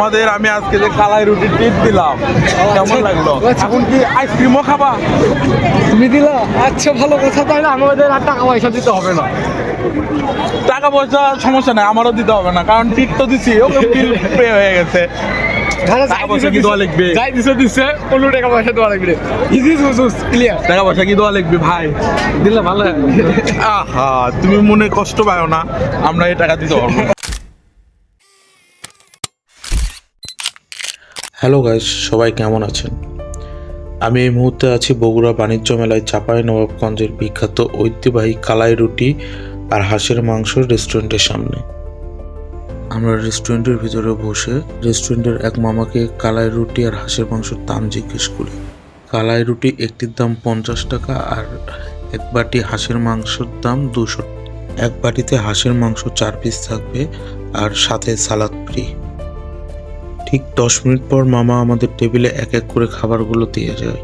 তোমাদের আমি আজকে যে কালাই রুটি টিপ দিলাম কেমন লাগল? এখন কি আইসক্রিমও খাবা? তুমি দিলা? আচ্ছা ভালো কথা তাইলে আমাদের আর টাকা পয়সা দিতে হবে না। টাকা পয়সা সমস্যা নাই আমারও দিতে হবে না কারণ টিপ তো দিছি ওকে বিল পে হয়ে গেছে। টাকা পয়সা কি লিখবে? যাই দিছে দিছে কোনো টাকা পয়সা ইজি সুস ক্লিয়ার টাকা পয়সা কি লিখবি ভাই? দিলে ভালো আহা তুমি মনে কষ্ট পাও না আমরা এই টাকা দিতে পারব হ্যালো গাইস, সবাই কেমন আছেন? আমি এই মুহূর্তে আছি বগুড়া বাণিজ্য মেলায় চাপাই নবাবগঞ্জের বিখ্যাত ঐতিহ্যবাহী কালাই রুটি আর হাঁসের মাংস রেস্টুরেন্টের সামনে। আমরা রেস্টুরেন্টের ভিতরে বসে রেস্টুরেন্টের এক মামাকে কালাই রুটি আর হাঁসের মাংসের দাম জিজ্ঞেস করি। কালাই রুটি একটির দাম পঞ্চাশ টাকা আর এক বাটি হাঁসের মাংসের দাম দুশো। এক বাটিতে হাঁসের মাংস চার পিস থাকবে আর সাথে সালাদ ফ্রি ঠিক দশ মিনিট পর মামা আমাদের টেবিলে এক এক করে খাবারগুলো দিয়ে যায়।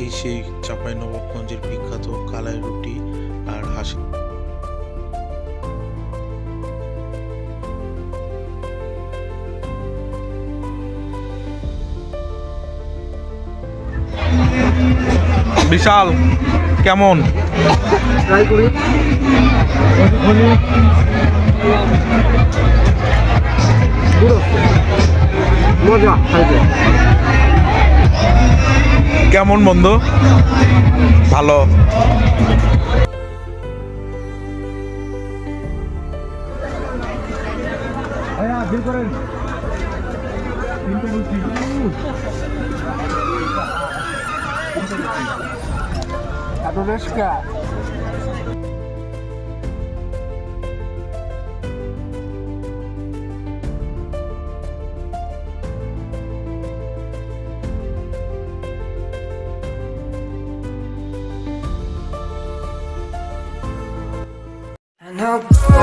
এই সেই চাপাই নবাবগঞ্জের বিখ্যাত কালাই রুটি আর হাসি বিশাল। কেমন? কেমন বন্ধু? ভালো? এত Paduleska. I know.